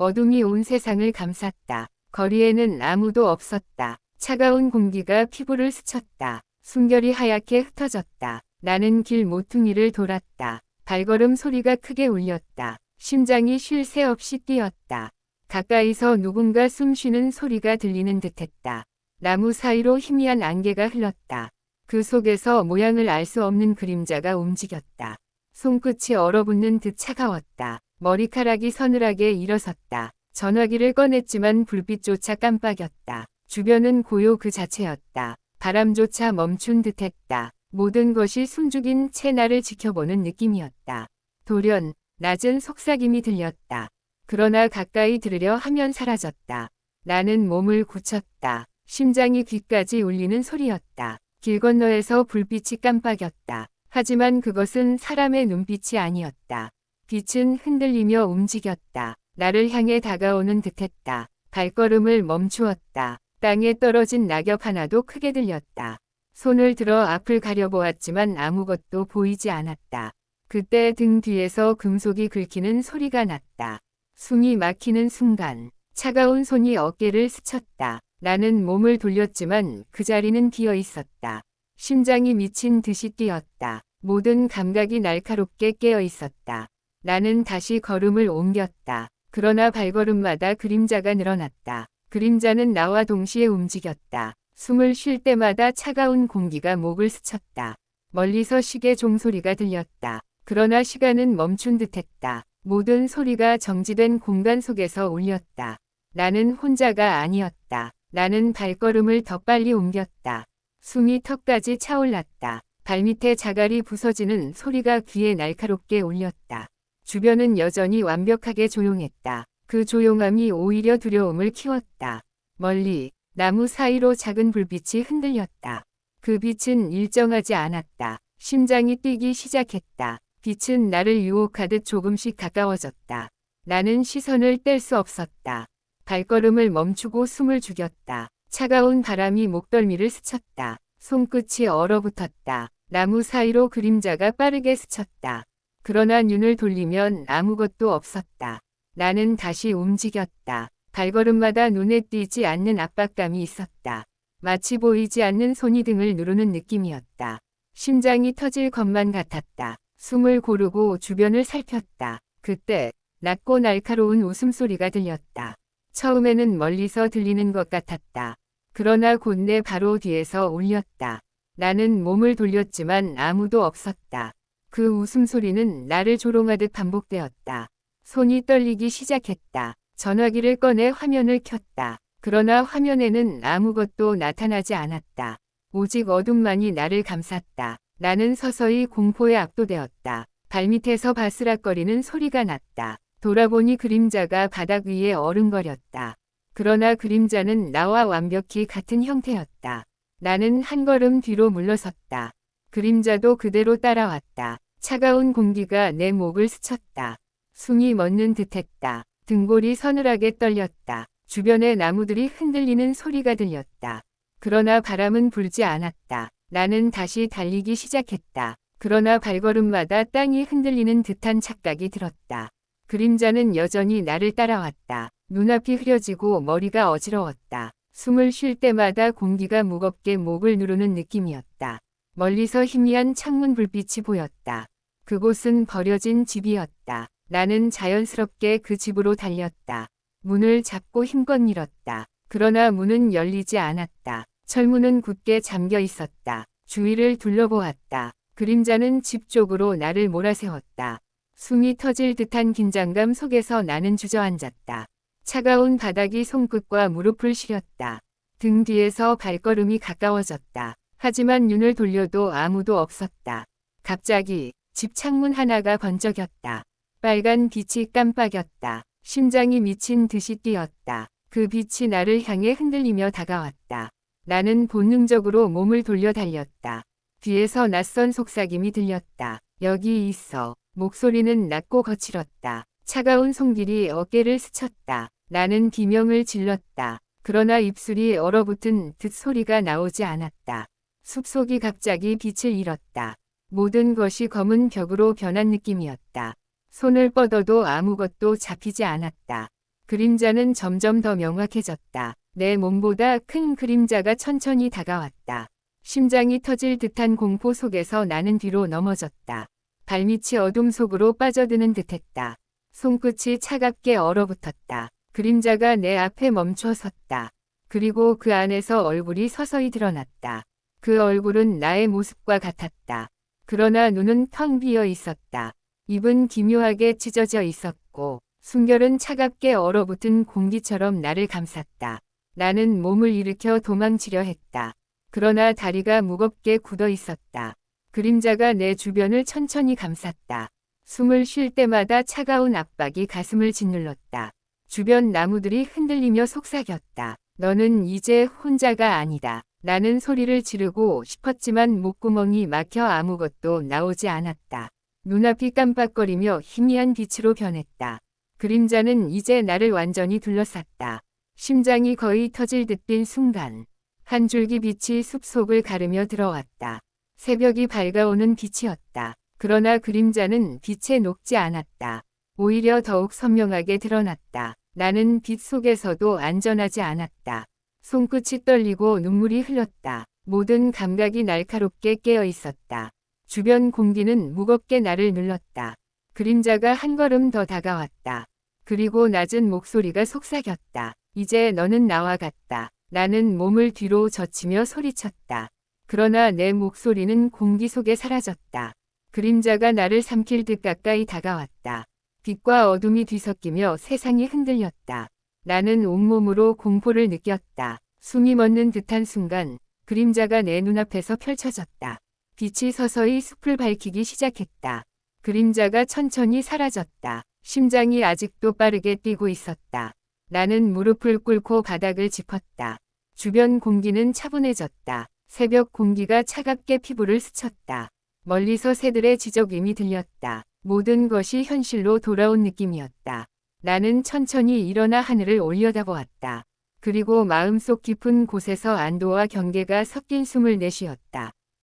어둠이 온 세상을 감쌌다. 거리에는 아무도 없었다. 차가운 공기가 피부를 스쳤다. 숨결이 하얗게 흩어졌다. 나는 길 모퉁이를 돌았다. 발걸음 소리가 크게 울렸다. 심장이 쉴 새 없이 뛰었다. 가까이서 누군가 숨 쉬는 소리가 들리는 듯했다. 나무 사이로 희미한 안개가 흘렀다. 그 속에서 모양을 알 수 없는 그림자가 움직였다. 손끝이 얼어붙는 듯 차가웠다. 머리카락이 서늘하게 일어섰다. 전화기를 꺼냈지만 불빛조차 깜빡였다. 주변은 고요 그 자체였다. 바람조차 멈춘 듯했다. 모든 것이 숨죽인 채 나를 지켜보는 느낌이었다. 돌연 낮은 속삭임이 들렸다. 그러나 가까이 들으려 하면 사라졌다. 나는 몸을 굳혔다. 심장이 귀까지 울리는 소리였다. 길 건너에서 불빛이 깜빡였다. 하지만 그것은 사람의 눈빛이 아니었다. 빛은 흔들리며 움직였다. 나를 향해 다가오는 듯했다. 발걸음을 멈추었다. 땅에 떨어진 낙엽 하나도 크게 들렸다. 손을 들어 앞을 가려보았지만 아무것도 보이지 않았다. 그때 등 뒤에서 금속이 긁히는 소리가 났다. 숨이 막히는 순간 차가운 손이 어깨를 스쳤다. 나는 몸을 돌렸지만 그 자리는 비어 있었다. 심장이 미친 듯이 뛰었다. 모든 감각이 날카롭게 깨어 있었다. 나는 다시 걸음을 옮겼다. 그러나 발걸음마다 그림자가 늘어났다. 그림자는 나와 동시에 움직였다. 숨을 쉴 때마다 차가운 공기가 목을 스쳤다. 멀리서 시계 종소리가 들렸다. 그러나 시간은 멈춘 듯했다. 모든 소리가 정지된 공간 속에서 울렸다. 나는 혼자가 아니었다. 나는 발걸음을 더 빨리 옮겼다. 숨이 턱까지 차올랐다. 발밑에 자갈이 부서지는 소리가 귀에 날카롭게 울렸다. 주변은 여전히 완벽하게 조용했다. 그 조용함이 오히려 두려움을 키웠다. 멀리 나무 사이로 작은 불빛이 흔들렸다. 그 빛은 일정하지 않았다. 심장이 뛰기 시작했다. 빛은 나를 유혹하듯 조금씩 가까워졌다. 나는 시선을 뗄 수 없었다. 발걸음을 멈추고 숨을 죽였다. 차가운 바람이 목덜미를 스쳤다. 손끝이 얼어붙었다. 나무 사이로 그림자가 빠르게 스쳤다. 그러나 눈을 돌리면 아무것도 없었다. 나는 다시 움직였다. 발걸음마다 눈에 띄지 않는 압박감이 있었다. 마치 보이지 않는 손이 등을 누르는 느낌이었다. 심장이 터질 것만 같았다. 숨을 고르고 주변을 살폈다. 그때 낮고 날카로운 웃음소리가 들렸다. 처음에는 멀리서 들리는 것 같았다. 그러나 곧내 바로 뒤에서 울렸다. 나는 몸을 돌렸지만 아무도 없었다. 그 웃음소리는 나를 조롱하듯 반복되었다. 손이 떨리기 시작했다. 전화기를 꺼내 화면을 켰다. 그러나 화면에는 아무것도 나타나지 않았다. 오직 어둠만이 나를 감쌌다. 나는 서서히 공포에 압도되었다. 발밑에서 바스락거리는 소리가 났다. 돌아보니 그림자가 바닥 위에 어른거렸다. 그러나 그림자는 나와 완벽히 같은 형태였다. 나는 한 걸음 뒤로 물러섰다. 그림자도 그대로 따라왔다. 차가운 공기가 내 목을 스쳤다. 숨이 멎는 듯했다. 등골이 서늘하게 떨렸다. 주변의 나무들이 흔들리는 소리가 들렸다. 그러나 바람은 불지 않았다. 나는 다시 달리기 시작했다. 그러나 발걸음마다 땅이 흔들리는 듯한 착각이 들었다. 그림자는 여전히 나를 따라왔다. 눈앞이 흐려지고 머리가 어지러웠다. 숨을 쉴 때마다 공기가 무겁게 목을 누르는 느낌이었다. 멀리서 희미한 창문 불빛이 보였다. 그곳은 버려진 집이었다. 나는 자연스럽게 그 집으로 달렸다. 문을 잡고 힘껏 밀었다. 그러나 문은 열리지 않았다. 철문은 굳게 잠겨 있었다. 주위를 둘러보았다. 그림자는 집 쪽으로 나를 몰아세웠다. 숨이 터질 듯한 긴장감 속에서 나는 주저앉았다. 차가운 바닥이 손끝과 무릎을 시렸다. 등 뒤에서 발걸음이 가까워졌다. 하지만 눈을 돌려도 아무도 없었다. 갑자기 집 창문 하나가 번쩍였다. 빨간 빛이 깜빡였다. 심장이 미친 듯이 뛰었다. 그 빛이 나를 향해 흔들리며 다가왔다. 나는 본능적으로 몸을 돌려 달렸다. 뒤에서 낯선 속삭임이 들렸다. 여기 있어. 목소리는 낮고 거칠었다. 차가운 손길이 어깨를 스쳤다. 나는 비명을 질렀다. 그러나 입술이 얼어붙은 듯 소리가 나오지 않았다. 숲속이 갑자기 빛을 잃었다. 모든 것이 검은 벽으로 변한 느낌이었다. 손을 뻗어도 아무것도 잡히지 않았다. 그림자는 점점 더 명확해졌다. 내 몸보다 큰 그림자가 천천히 다가왔다. 심장이 터질 듯한 공포 속에서 나는 뒤로 넘어졌다. 발밑이 어둠 속으로 빠져드는 듯했다. 손끝이 차갑게 얼어붙었다. 그림자가 내 앞에 멈춰 섰다. 그리고 그 안에서 얼굴이 서서히 드러났다. 그 얼굴은 나의 모습과 같았다. 그러나 눈은 텅 비어 있었다. 입은 기묘하게 찢어져 있었고 순결은 차갑게 얼어붙은 공기처럼 나를 감쌌다. 나는 몸을 일으켜 도망치려 했다. 그러나 다리가 무겁게 굳어 있었다. 그림자가 내 주변을 천천히 감쌌다. 숨을 쉴 때마다 차가운 압박이 가슴을 짓눌렀다. 주변 나무들이 흔들리며 속삭였다. 너는 이제 혼자가 아니다. 나는 소리를 지르고 싶었지만 목구멍이 막혀 아무것도 나오지 않았다. 눈앞이 깜빡거리며 희미한 빛으로 변했다. 그림자는 이제 나를 완전히 둘러쌌다. 심장이 거의 터질 듯뛴 순간 한 줄기 빛이 숲속을 가르며 들어왔다. 새벽이 밝아오는 빛이었다. 그러나 그림자는 빛에 녹지 않았다. 오히려 더욱 선명하게 드러났다. 나는 빛 속에서도 안전하지 않았다. 손끝이 떨리고 눈물이 흘렀다. 모든 감각이 날카롭게 깨어 있었다. 주변 공기는 무겁게 나를 눌렀다. 그림자가 한 걸음 더 다가왔다. 그리고 낮은 목소리가 속삭였다. 이제 너는 나와 같다. 나는 몸을 뒤로 젖히며 소리쳤다. 그러나 내 목소리는 공기 속에 사라졌다. 그림자가 나를 삼킬 듯 가까이 다가왔다. 빛과 어둠이 뒤섞이며 세상이 흔들렸다. 나는 온몸으로 공포를 느꼈다. 숨이 멎는 듯한 순간 그림자가 내 눈앞에서 펼쳐졌다. 빛이 서서히 숲을 밝히기 시작했다. 그림자가 천천히 사라졌다. 심장이 아직도 빠르게 뛰고 있었다. 나는 무릎을 꿇고 바닥을 짚었다. 주변 공기는 차분해졌다. 새벽 공기가 차갑게 피부를 스쳤다. 멀리서 새들의 지저귀이 들렸다. 모든 것이 현실로 돌아온 느낌이었다. 나는 천천히 일어나 하늘을 올려다보았다. 그리고 마음속 깊은 곳에서 안도와 경계가 섞인 숨을 내쉬었다.